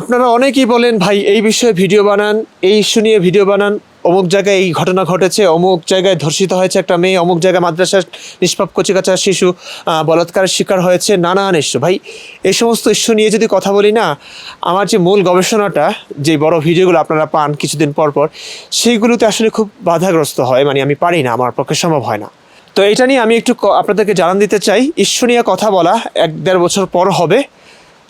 আপনারা অনেকেই বলেন, ভাই, এই বিষয়ে ভিডিও বানান, এই ইস্যু নিয়ে ভিডিও বানান। অমুক জায়গায় এই ঘটনা ঘটেছে, অমুক জায়গায় ধর্ষিত হয়েছে একটা মেয়ে, অমুক জায়গায় মাদ্রাসার নিষ্পাপ কচিকাচার শিশু বলাৎকারের শিকার হয়েছে, নানান ইস্যু। ভাই, এই সমস্ত ইস্যু নিয়ে যদি কথা বলি না, আমার যে মূল গবেষণাটা, যে বড় ভিডিওগুলো আপনারা পান কিছুদিন পর পর, সেইগুলোতে আসলে খুব বাধাগ্রস্ত হয় মানে আমি পারি না, আমার পক্ষে সম্ভব হয় না। তো এটা নিয়ে আমি একটু আপনাদেরকে জানান দিতে চাই, ইস্যু নিয়ে কথা বলা এক দেড় বছর পর হবে।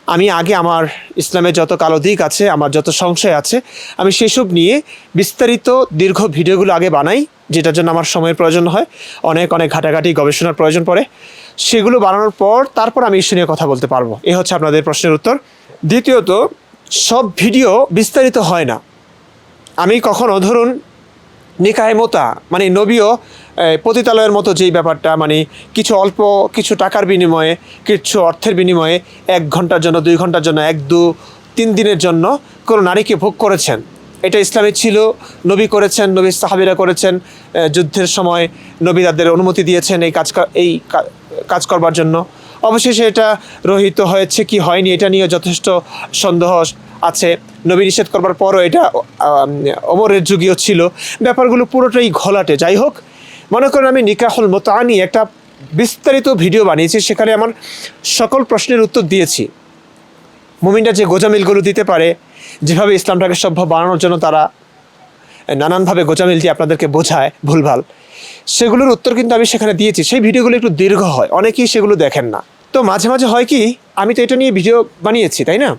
আমি আগে আমার ইসলামের যত কালো দিক আছে আমার যত সংশয় আছে আমি সেসব নিয়ে বিস্তারিত দীর্ঘ ভিডিওগুলো আগে বানাই যেটার জন্য আমার সময়ের প্রয়োজন হয় অনেক অনেক ঘাটাঘাটি গবেষণার প্রয়োজন পড়ে। সেগুলো বানানোর পর তারপর আমি ইস্যু নিয়ে কথা বলতে পারব। এ হচ্ছে আপনাদের প্রশ্নের উত্তর। দ্বিতীয়ত সব ভিডিও বিস্তারিত হয় না। আমি কখনো ধরুন নিকায় মোতা মানে এই, পতিতালয়ের মতো যেই ব্যাপারটা মানে কিছু অল্প কিছু টাকার বিনিময়ে, কিছু অর্থের বিনিময়ে এক ঘণ্টার জন্য, দুই ঘণ্টার জন্য, এক, দু, তিন দিনের জন্য কোনো নারীকে ভোগ করেছেন। এটা ইসলামে ছিল, নবী করেছেন, নবী সাহাবিরা করেছেন যুদ্ধের সময় নবী তাদের অনুমতি দিয়েছেন এই কাজ এই কাজ করবার জন্য। অবশেষে এটা রহিত হয়েছে কি হয়নি, এটা নিয়ে যথেষ্ট সন্দেহ আছে। নবী নিষেধ করবার পরও এটা অমরের যুগীয় ছিল। ব্যাপারগুলো পুরোটাই ঘোলাটে। যাই হোক মনে করেন আমি নিকাহুল মোতানি একটা বিস্তারিত ভিডিও বানিয়েছি, সেখানে আমার সকল প্রশ্নের উত্তর দিয়েছি। মুমিনরা যে গোজামিলগুলো দিতে পারে, যেভাবে ইসলামটাকে সভ্য বানানোর জন্য তারা নানানভাবে গোজামিল দিয়ে আপনাদেরকে বোঝায়, ভুলভাল। সেগুলোর উত্তর কিন্তু আমি সেখানে দিয়েছি। সেই ভিডিওগুলো একটু দীর্ঘ হয়, অনেকেই সেগুলো দেখেন না। তো মাঝে মাঝে হয় কি, আমি তো এটা নিয়ে ভিডিও বানিয়েছি, তাই না?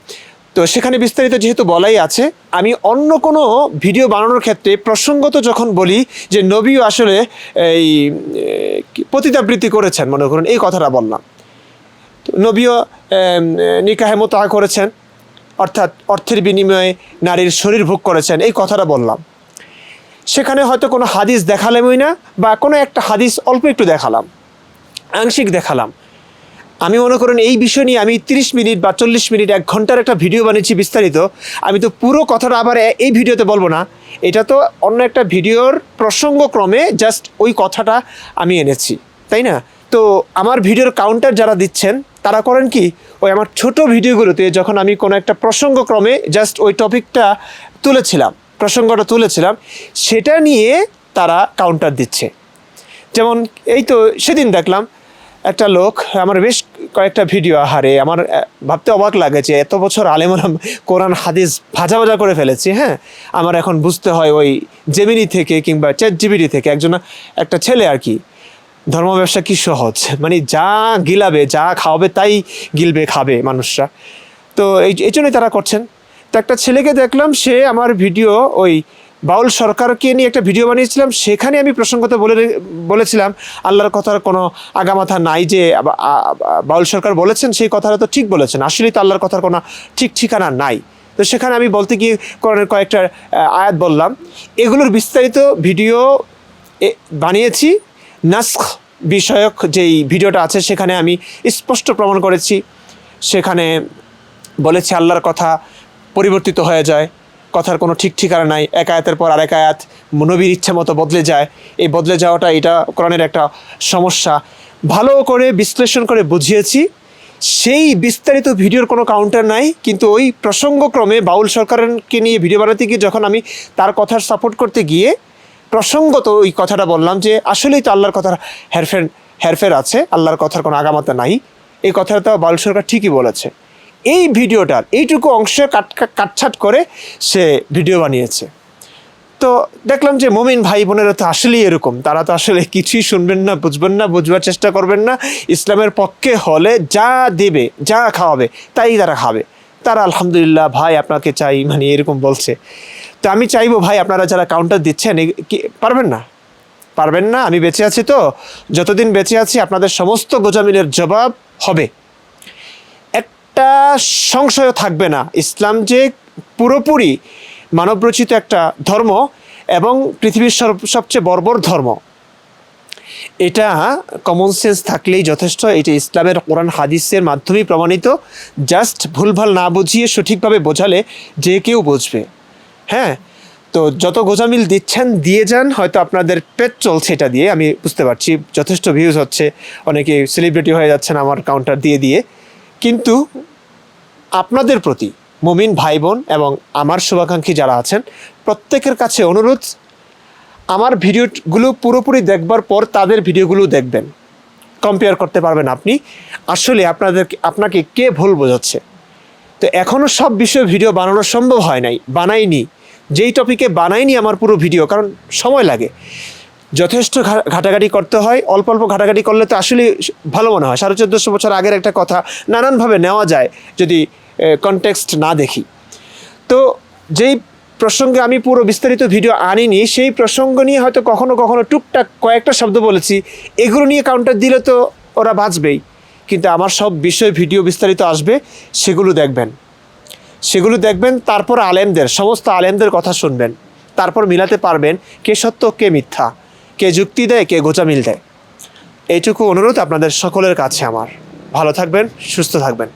তো সেখানে বিস্তারিত যেহেতু বলাই আছে, আমি অন্য কোনো ভিডিও বানানোর ক্ষেত্রে প্রসঙ্গত যখন বলি যে নবীও আসলে এই পতিতাবৃত্তি করেছেন, মনে করুন, এই কথাটা বললাম। নবীও নিকাহে মোতাহা করেছেন, অর্থাৎ অর্থের বিনিময়ে নারীর শরীর ভোগ করেছেন, এই কথাটা বললাম। সেখানে হয়তো কোনো হাদিস দেখালামই না, বা কোনো একটা হাদিস অল্প একটু দেখালাম, আংশিক দেখালাম। আমি মনে করেন এই বিষয় নিয়ে আমি তিরিশ মিনিট বা চল্লিশ মিনিট, এক ঘণ্টার একটা ভিডিও বানিয়েছি বিস্তারিত। আমি তো পুরো কথাটা আবার এই ভিডিওতে বলব না। এটা তো অন্য একটা ভিডিওর প্রসঙ্গক্রমে জাস্ট ওই কথাটা আমি এনেছি, তাই না? তো আমার ভিডিওর কাউন্টার যারা দিচ্ছেন, তারা করেন কি? ওই আমার ছোট ভিডিওগুলোতে যখন আমি কোনো একটা প্রসঙ্গক্রমে জাস্ট ওই টপিকটা তুলেছিলাম, প্রসঙ্গটা তুলেছিলাম, সেটা নিয়ে তারা কাউন্টার দিচ্ছে। যেমন এই তো সেদিন দেখলাম একটা লোক, আমার বেশ কয়েকটা ভিডিও, আহারে, আমার ভাবতে অবাক লাগে যে এত বছর আলেমরাম কোরআন, হাদিস ভাজা ভাজা করে ফেলেছি হ্যাঁ? আমার এখন বুঝতে হয় ওই জেমিনি থেকে কিংবা চ্যাট জিবিটি থেকে একজন, একটা ছেলে আর কি। ধর্ম ব্যবসা কি সহজ? মানে যা গিলাবে, যা খাওয়াবে তাই গিলবে, খাবে মানুষরা। তো এই এই জন্যই তারা করছেন। তো একটা ছেলেকে দেখলাম, সে আমার ভিডিও ওই বাউল সরকারকে নিয়ে একটা ভিডিও বানিয়েছিলাম, সেখানে আমি প্রসঙ্গত বলে বলেছিলাম, আল্লাহর কথার কোনো আগামাথা নাই যে বাউল সরকার বলেছেন, সেই কথাটা তো ঠিক বলেছেন। আসলেই তো আল্লাহর কথার কোনো ঠিক ঠিকানা নাই। তো সেখানে আমি বলতে গিয়ে কোরআনের কয়েকটা আয়াত বললাম। এগুলোর বিস্তারিত ভিডিও বানিয়েছি। নাস্ক বিষয়ক যেই ভিডিওটা আছে, সেখানে আমি স্পষ্ট প্রমাণ করেছি। সেখানে বলেছে আল্লাহর কথা পরিবর্তিত হয়ে যায়। কথার কোনো ঠিক ঠিকানা নাই, এক আয়াতের পর আরেক আয়াত নবীর ইচ্ছা মতো বদলে যায়। এই বদলে যাওয়াটা এটা কোরআনের একটা সমস্যা। ভালো করে বিশ্লেষণ করে বুঝিয়েছি, সেই বিস্তারিত ভিডিওর কোনো কাউন্টার নাই, কিন্তু ওই প্রসঙ্গক্রমে বাউল সরকারকে নিয়ে ভিডিও বানাতে গিয়ে যখন আমি তার কথার সাপোর্ট করতে গিয়ে প্রসঙ্গত ওই কথাটা বললাম যে, আসলেই তো আল্লাহর কথার হেরফের হেরফের আছে, আল্লাহর কথার কোনো আগামাতা নাই। এই কথাটা বাউল সরকার ঠিকই বলেছে। এই ভিডিওটার, এইটুকু অংশ কাট, কাট- কাটছাট করে সে ভিডিও বানিয়েছে। তো দেখলাম যে মোমিন ভাই বোনেরা তো আসলেই এরকম। তারা তো আসলে কিছুই শুনবেন না, বুঝবেন না, বুঝবার চেষ্টা করবেন না। ইসলামের পক্ষে হলে যা দেবে, যা খাওয়াবে, তাই তারা খাবে। তারা আলহামদুলিল্লাহ, ভাই, আপনাকে চাই। মানে এরকম বলছে। তো আমি চাইব, ভাই, আপনারা যারা কাউন্টার দিচ্ছেন কি, পারবেন না? পারবেন না, আমি বেঁচে আছি তো। যতদিন বেঁচে আছি, আপনাদের সমস্ত গোজামিলের জবাব হবে। একটা সংশয় থাকবে না। ইসলাম যে পুরোপুরি মানবরচিত একটা ধর্ম এবং পৃথিবীর সব- সবচেয়ে বর্বর ধর্ম, এটা কমন সেন্স থাকলেই যথেষ্ট। এটা ইসলামের কোরআন হাদিসের মাধ্যমেই প্রমাণিত। জাস্ট ভুলভাল না বুঝিয়ে সঠিকভাবে বোঝালে যে কেউ বুঝবে। হ্যাঁ তো যত গোজামিল দিচ্ছেন, দিয়ে যান, হয়তো আপনাদের পেট চলছে এটা দিয়ে। আমি বুঝতে পারছি, যথেষ্ট ভিউজ হচ্ছে। অনেকে সেলিব্রিটি হয়ে যাচ্ছেন আমার কাউন্টার দিয়ে দিয়ে। কিন্তু আপনাদের প্রতি মুমিন ভাই বোন এবং আমার শুভাকাঙ্ক্ষী যারা আছেন, প্রত্যেকের কাছে অনুরোধ, আমার ভিডিওগুলো পুরোপুরি দেখবার পর তাদের ভিডিওগুলো দেখবেন। কম্পেয়ার করতে পারবেন আপনি। আসলে আপনাদের, আপনাকে কে ভুল বোঝাচ্ছে? তো এখনও সব বিষয়ে ভিডিও বানানো সম্ভব হয় নাই, বানাইনি। যেই টপিকে বানাইনি আমার পুরো ভিডিও, কারণ সময় লাগে। যথেষ্ট ঘাটাঘাটি করতে হয়। অল্প অল্প ঘাটাঘাটি করলে তো আসলে ভালো মনে হয়। সাড়ে চোদ্দোশো বছর আগের একটা কথা নানানভাবে নেওয়া যায় যদি কনটেক্সট না দেখি। তো যেই প্রসঙ্গে আমি পুরো বিস্তারিত ভিডিও আনিনি, সেই প্রসঙ্গ নিয়ে হয়তো কখনো কখনো টুকটাক কয়েকটা শব্দ বলেছি। এগুলো নিয়ে কাউন্টার দিলে তো ওরা বাঁচবেই। কিন্তু আমার সব বিষয় ভিডিও বিস্তারিত আসবে, সেগুলো দেখবেন। সেগুলো দেখবেন, তারপর আলেমদের, সমস্ত আলেমদের কথা শুনবেন। তারপর মিলাতে পারবেন কে সত্য, কে মিথ্যা। কে যুক্তি দেয়, কে গোচামিল দেয়। এইটুকু অনুরোধ আপনাদের সকলের কাছে আমার। ভালো থাকবেন, সুস্থ থাকবেন।